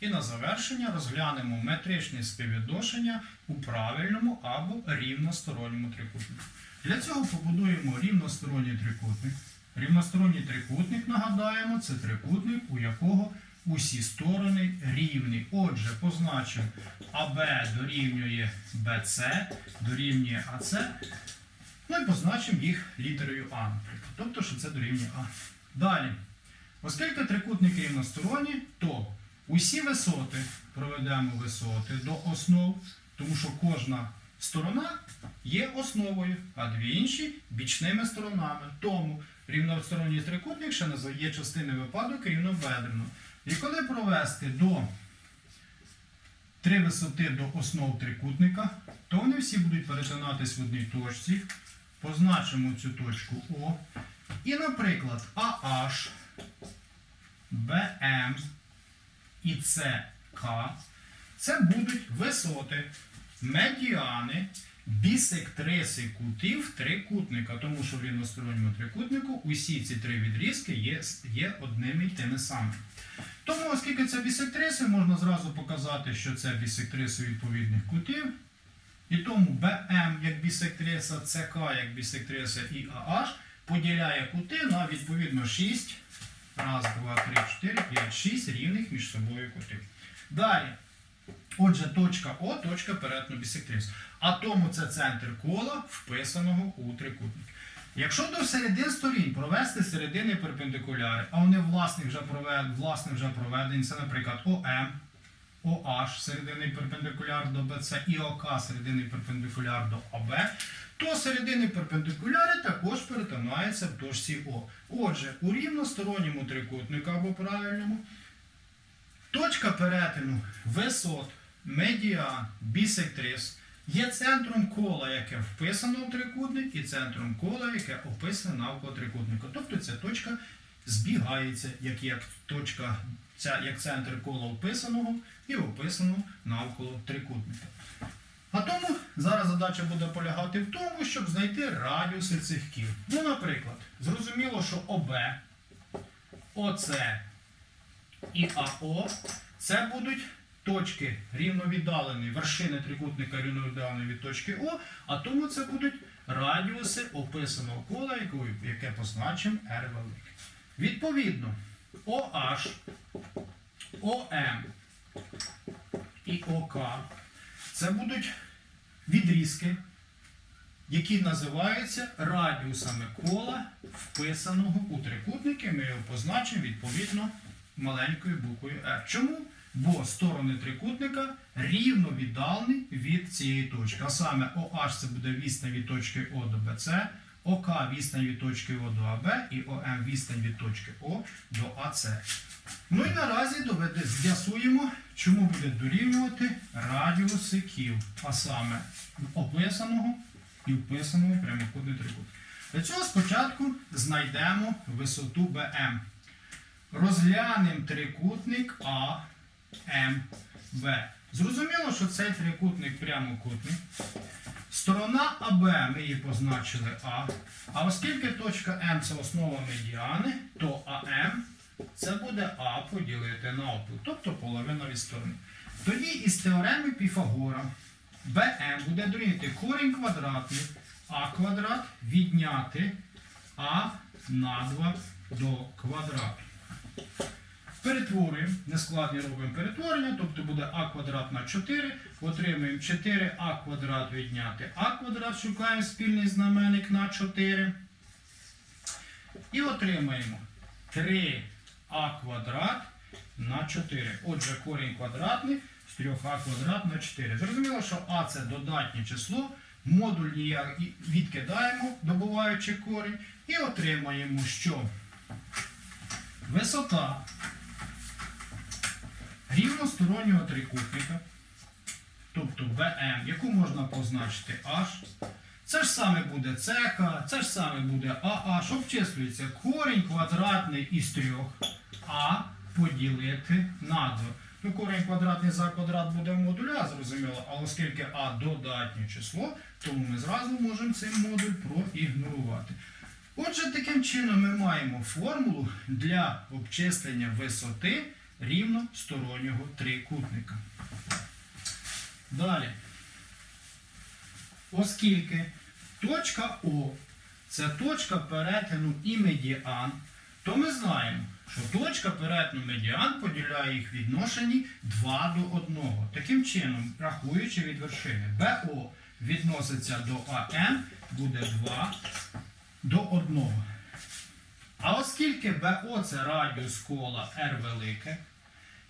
І на завершення розглянемо метричне співвідношення у правильному або рівносторонньому трикутнику. Для цього побудуємо рівносторонній трикутник. Рівносторонній трикутник, нагадаємо, це трикутник, у якого усі сторони рівні. Отже, позначимо АБ дорівнює БЦ, дорівнює АЦ. Ну і позначимо їх літерою А, наприклад. Тобто, що це дорівнює А. Далі. Оскільки трикутники рівносторонні, то усі висоти проведемо висоти до основ, тому що кожна сторона є основою, а дві інші бічними сторонами. Тому рівносторонній трикутник ще називає частини випадок рівнобедрено. І коли провести до три висоти до основ трикутника, то вони всі будуть перетинатись в одній точці. Позначимо цю точку О. І, наприклад, AH, BM і CK це будуть висоти, медіани, бісектриси кутів трикутника, тому що в рівносторонньому трикутнику усі ці три відрізки є, є одними й тими самими. Тому, оскільки це бісектриси, можна зразу показати, що це бісектриси відповідних кутів. І тому BM як бісектриса, CK як бісектриса і AH поділяє кути на відповідно 6. Раз, два, три, чотири, п'ять, шість рівних між собою кутів. Далі. Отже, точка О, точка перетину бісектрис. А тому це центр кола, вписаного у трикутник. Якщо до середин сторін провести середини перпендикуляри, а вони власне вже проведені, власне вже проведені, це, наприклад, ОМ, OH серединний перпендикуляр до BC і ОК серединний перпендикуляр до АБ, то середини перпендикуляри також перетинаються в точці О. Отже, у рівносторонньому трикутнику або правильному точка перетину висот, медіан, бісектрис є центром кола, яке вписано в трикутник, і центром кола, яке описане навколо трикутника. Тобто ця точка збігається, як, як точка, ця, як центр кола вписаного і описаного навколо трикутника. А тому зараз задача буде полягати в тому, щоб знайти радіуси цих кіл. Ну, наприклад, зрозуміло, що ОБ, ОЦ і АО це будуть точки рівновіддалені, вершини трикутника рівновіддалені від точки О, а тому це будуть радіуси описаного кола, яке позначимо R велике. Відповідно, OH, OM і ОК це будуть відрізки, які називаються радіусами кола, вписаного у трикутники. Ми його позначимо відповідно маленькою буквою R. Чому? Бо сторони трикутника рівно віддалені від цієї точки. А саме OH це буде відстань від точки О до BC, ОК відстань від точки О до АБ і ОМ відстань від точки О до АЦ. Ну і наразі з'ясуємо, чому буде дорівнювати радіуси кіл, а саме описаного і вписаного прямокутний трикутник. Для цього спочатку знайдемо висоту БМ. Розглянемо трикутник А, М, Зрозуміло, що цей трикутник прямокутний. Сторона АБ ми її позначили А. А оскільки точка М це основа медіани, то АМ це буде А поділити на опил, тобто половина від сторони. Тоді із теореми Піфагора БМ буде дорівнювати корінь квадратний А квадрат відняти А на 2 до квадрату. Перетворюємо, нескладні робимо перетворення, тобто буде а квадрат на 4, отримуємо 4а квадрат відняти а квадрат, шукаємо спільний знаменник на 4. І отримаємо 3а квадрат на 4. Отже, корінь квадратний з 3а квадрат на 4. Зрозуміло, що а це додатнє число, модуль відкидаємо, добуваючи корінь, і отримаємо, що висота рівностороннього трикутника, тобто BM, яку можна позначити H, це ж саме буде CK, це ж саме буде AH, обчислюється корінь квадратний із 3 А поділити на 2. Ну, корінь квадратний за квадрат буде в модуля, зрозуміло, але оскільки А додатнє число, тому ми зразу можемо цей модуль проігнорувати. Отже, таким чином ми маємо формулу для обчислення висоти рівностороннього трикутника. Далі. Оскільки точка О це точка перетину і медіан, то ми знаємо, що точка перетину медіан поділяє їх відношенні 2 до 1. Таким чином, рахуючи від вершини, БО відноситься до АМ, буде 2 до 1. А оскільки БО це радіус кола R велике,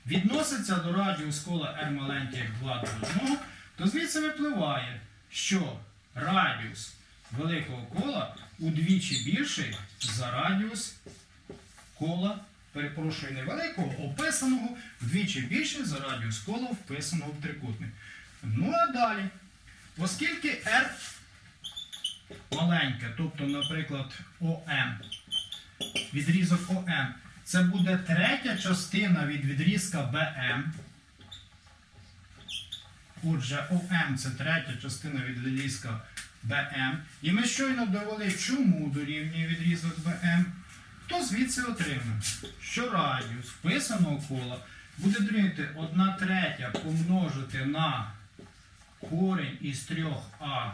відноситься до радіус кола R маленьке як 2 до 1, то звідси випливає, що радіус великого кола удвічі більший за радіус кола, перепрошую, не великого, описаного вдвічі більший за радіус кола, вписаного в трикутник. Ну а далі, оскільки R маленьке, тобто, наприклад, ОМ, відрізок ОМ, це буде третя частина від відрізка БМ. Отже, ОМ це третя частина від відрізка БМ. І ми щойно довели, чому дорівнює відрізок БМ. То звідси отримаємо, що радіус вписаного кола буде дорівнювати 1 третя помножити на корінь із 3а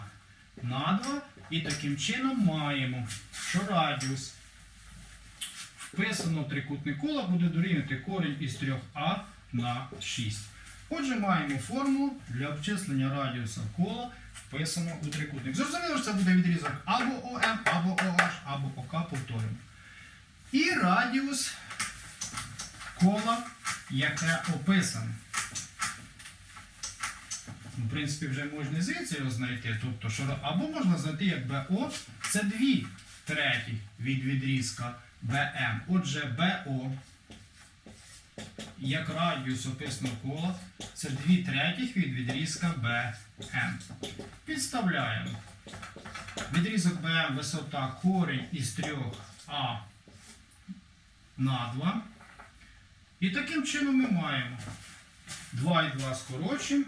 на 2. І таким чином маємо, що радіус вписаного трикутник кола буде дорівнювати корінь із 3а на 6. Отже, маємо формулу для обчислення радіуса кола, вписаного у трикутник. Зрозуміло, що це буде відрізок або ОМ, або OH, або ОК повторюємо. І радіус кола, яке описане. Ну, В принципі, вже можна звідси його знайти. Тобто, що, або можна знайти як БО, це 2 треті від відрізка БМ. Отже, БО як радіус описаного кола, це 2 третіх від відрізка БМ. Підставляємо. Відрізок БМ висота корінь із 3А на 2. І таким чином ми маємо 2 і 2 скорочуємо,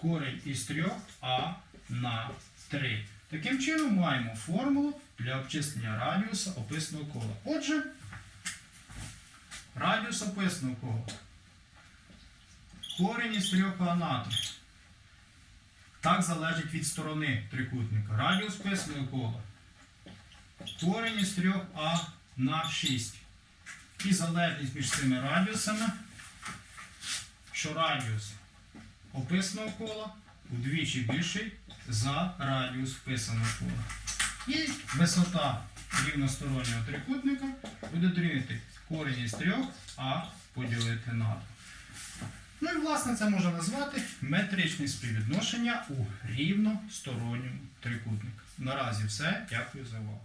корінь із 3а на 3. Таким чином маємо формулу для обчислення радіуса описаного кола. Отже, радіус описаного кола. Корінь із 3а на 3. Так залежить від сторони трикутника. Радіус описаного кола. Корінь із 3а на 6. І залежність між цими радіусами, що радіус описаного кола удвічі більший за радіус вписаного кола. І висота рівностороннього трикутника буде дорівнювати корінь із трьох, а поділити на 2. Ну і власне це можна назвати метричне співвідношення у рівносторонньому трикутнику. Наразі все. Дякую за увагу.